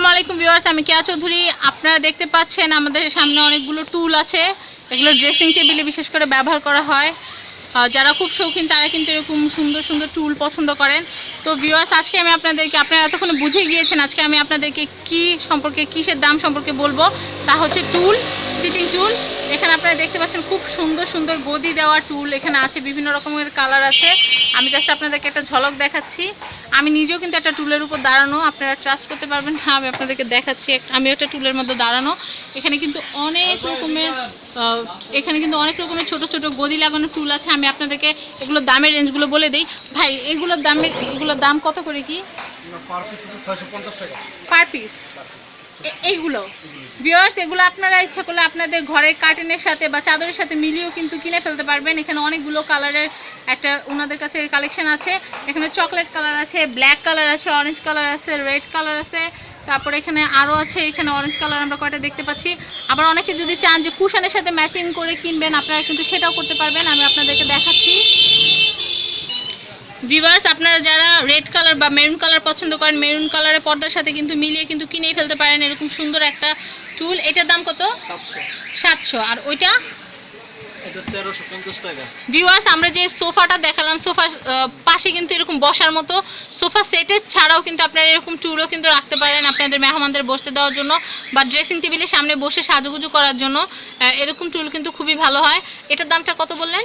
আসসালামু আলাইকুম ভিউয়ার্স, আমি কেয়া চৌধুরী। আপনারা দেখতে পাচ্ছেন আমাদের সামনে অনেকগুলো টুল আছে। এগুলো ড্রেসিং টেবিলে বিশেষ করে ব্যবহার করা হয়। যারা খুব শৌখিন, তারা কিন্তু এরকম সুন্দর সুন্দর টুল পছন্দ করেন। তো ভিউয়ার্স, আজকে আমি আপনাদেরকে, আপনারা এতক্ষণ বুঝে গিয়েছেন আজকে আমি আপনাদেরকে কি সম্পর্কে, কিসের দাম সম্পর্কে বলব, তা হচ্ছে টুল। সিটিং টুল এখানে আপনারা দেখতে পাচ্ছেন খুব সুন্দর সুন্দর গদি দেওয়া টুল এখানে আছে বিভিন্ন রকমের কালার আছে। আমি জাস্ট আপনাদেরকে একটা ঝলক দেখাচ্ছি। আমি নিজেও কিন্তু একটা টুলের উপর দাঁড়ানো আপনারা ট্রাস্ট করতে পারবেন না আমি আপনাদেরকে দেখাচ্ছি আমি একটা টুলের মধ্যে দাঁড়ানো। এখানে কিন্তু অনেক রকমের এখানে কিন্তু অনেক রকমের ছোট ছোট গদি লাগানো টুল আছে। আমি আপনাদেরকে এগুলোর দামের রেঞ্জগুলো বলে দিই। ভাই এগুলোর দামের এগুলোর দাম কত করে কি? পার পিস এইগুলো। ভিউয়ার্স এগুলো আপনারা ইচ্ছা করলে আপনাদের ঘরের কার্টেনের সাথে বা চাদরের সাথে মিলিয়েও কিন্তু কিনে ফেলতে পারবেন। এখানে অনেকগুলো কালারের একটা ওনাদের কাছে কালেকশন আছে। এখানে চকলেট কালার আছে ব্ল্যাক কালার আছে অরেঞ্জ কালার আছে রেড কালার আছে। তারপরে এখানে আরও আছে, এখানে অরেঞ্জ কালার আমরা কয়টা দেখতে পাচ্ছি। আবার অনেকে যদি চান যে কুশানের সাথে ম্যাচিং করে কিনবেন, আপনারা কিন্তু সেটাও করতে পারবেন। আমি আপনাদেরকে দেখাচ্ছি। ভিভার্স আপনারা যারা রেড কালার বা মেরুন কালার পছন্দ করেন মেরুন কালারের পর্দার সাথে কিন্তু মিলিয়ে কিন্তু কিনেই ফেলতে পারেন এরকম সুন্দর একটা টুল এটার দাম কত? সাতশো। আর ওইটা? ভিউয়ার্স আমরা যে সোফাটা দেখালাম সোফার পাশে কিন্তু এরকম বসার মতো সোফা সেটের ছাড়াও কিন্তু আপনারা এরকম টুলও কিন্তু রাখতে পারেন আপনাদের মেহমানদের বসতে দেওয়ার জন্য বা ড্রেসিং টেবিলের সামনে বসে সাজুগুজু করার জন্য এরকম টুল কিন্তু খুবই ভালো হয়। এটার দামটা কত বললেন?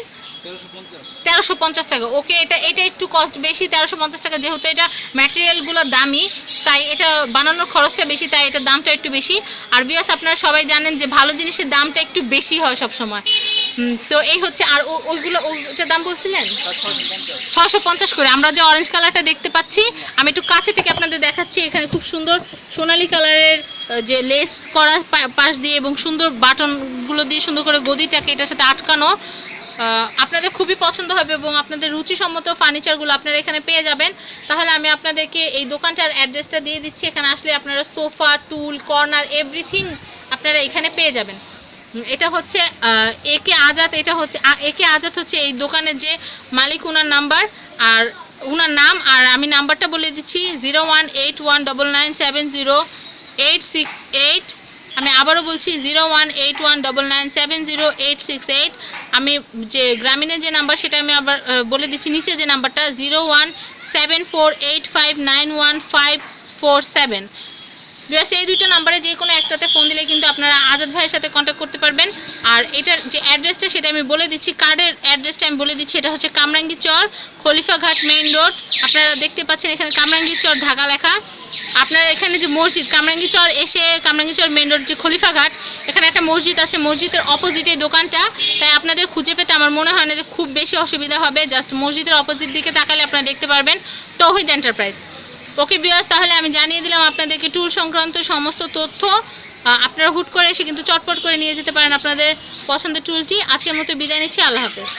তেরোশো পঞ্চাশ। টাকা। ওকে এটা এটা একটু কস্ট বেশি তেরোশো পঞ্চাশ টাকা। যেহেতু এটা ম্যাটেরিয়ালগুলো দামি তাই এটা বানানোর খরচটা বেশি তাই এটার দামটা একটু বেশি। আর বিয়াস আপনারা সবাই জানেন যে ভালো জিনিসের দামটা একটু বেশি হয় সব সময় তো এই হচ্ছে আর ওইগুলো ওইটার দাম বলছিলেন? ছশো পঞ্চাশ। করে। আমরা যে অরেঞ্জ কালারটা দেখতে পাচ্ছি আমি একটু কাছে থেকে আপনাদের দেখাচ্ছি। এখানে খুব সুন্দর সোনালী কালারের যে লেস করা পাশ দিয়ে এবং সুন্দর বাটনগুলো দিয়ে সুন্দর করে গদিটাকে এটার সাথে আটকানো। আপনাদের খুবই পছন্দ হবে এবং আপনাদের রুচিসম্মত ফার্নিচারগুলো আপনারা এখানে পেয়ে যাবেন। তাহলে আমি আপনাদেরকে এই দোকানটার অ্যাড্রেসটা দিয়ে দিচ্ছি। এখানে আসলে আপনারা সোফা, টুল, কর্নার, এভরিথিং আপনারা এখানে পেয়ে যাবেন। এটা হচ্ছে একে আজাদ, এটা হচ্ছে একে আজাদ হচ্ছে এই দোকানের যে মালিক ওনার নাম্বার। আর ওনার নাম, আর আমি নাম্বারটা বলে দিচ্ছি, zero one eight one double nine seven zero eight six eight আমি আবারও বলছি zero one eight one double nine seven zero eight six eight আমি যে গ্রামীণের যে নাম্বার, সেটা আমি আবার বলে দিচ্ছি নিচে যে নাম্বারটা zero one seven four eight five nine one five four seven because এই দুটো নাম্বারে যে কোনো একটাতে ফোন দিলে কিন্তু আপনারা আজাদ ভাইয়ের সাথে কন্ট্যাক্ট করতে পারবেন। আর এটার যে অ্যাড্রেসটা সেটা আমি বলে দিচ্ছি কার্ডের অ্যাড্রেসটা আমি বলে দিচ্ছি, এটা হচ্ছে কামরাঙ্গি চর, খলিফাঘাট মেইন রোড আপনারা দেখতে পাচ্ছেন এখানে কামরাঙ্গি চর, ঢাকা লেখা। আপনারা এখানে যে মসজিদ, কামরাঙ্গি চর এসে কামরাঙ্গি চর মেইন রোড যে খলিফাঘাট এখানে একটা মসজিদ আছে, মসজিদের অপোজিটে দোকানটা। তাই আপনাদের খুঁজে পেতে আমার মনে হয় না যে খুব বেশি অসুবিধা হবে জাস্ট মসজিদের অপোজিট দিকে তাকালে আপনারা দেখতে পারবেন তৌহিদ এন্টারপ্রাইজ ওকে বিয়াস তাহলে আমি জানিয়ে দিলাম আপনাদেরকে টুল সংক্রান্ত সমস্ত তথ্য। আপনারা হুট করে এসে কিন্তু চটপট করে নিয়ে যেতে পারেন আপনাদের পছন্দের টুলটি আজকের মতো বিদায় নিচ্ছি, আল্লাহ হাফেজ।